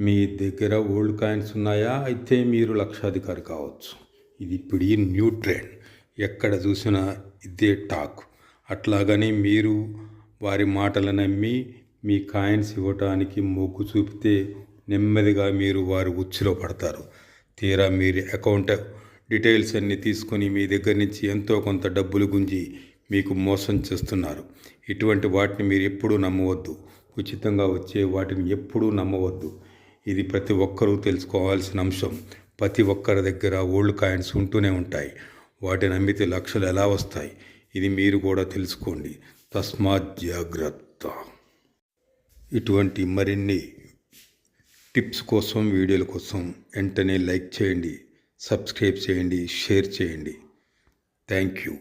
మీ దగ్గర old coins ఉన్నాయా? అయితే మీరు లక్షాధికారి కావచ్చు. ఇది ఇప్పుడు ఈ న్యూ ట్రెండ్. ఎక్కడ చూసినా ఇదే టాక్. అట్లాగని మీరు వారి మాటలు నమ్మి మీ కాయిన్స్ ఇవ్వటానికి మొగ్గు చూపితే నెమ్మదిగా మీరు వారి ఉచ్చులో పడతారు. తీరా మీరు అకౌంట్ డీటెయిల్స్ అన్నీ తీసుకొని మీ దగ్గర నుంచి ఎంతో కొంత డబ్బులు గుంజి మీకు మోసం చేస్తున్నారు. ఇటువంటి వాటిని మీరు ఎప్పుడూ నమ్మవద్దు. ఉచితంగా వచ్చే వాటిని ఎప్పుడూ నమ్మవద్దు. ఇది ప్రతి ఒక్కరూ తెలుసుకోవాల్సిన అంశం. ప్రతి ఒక్కరి దగ్గర ఓల్డ్ కాయిన్స్ ఉంటూనే ఉంటాయి. వాటిని నమ్మితే లక్షలు ఎలా వస్తాయి? ఇది మీరు కూడా తెలుసుకోండి. తస్మాత్ జాగ్రత్త. ఇటువంటి మరిన్ని టిప్స్ కోసం వీడియోల కోసం వెంటనే లైక్ చేయండి సబ్స్క్రైబ్ చేయండి షేర్ చేయండి. Thank you.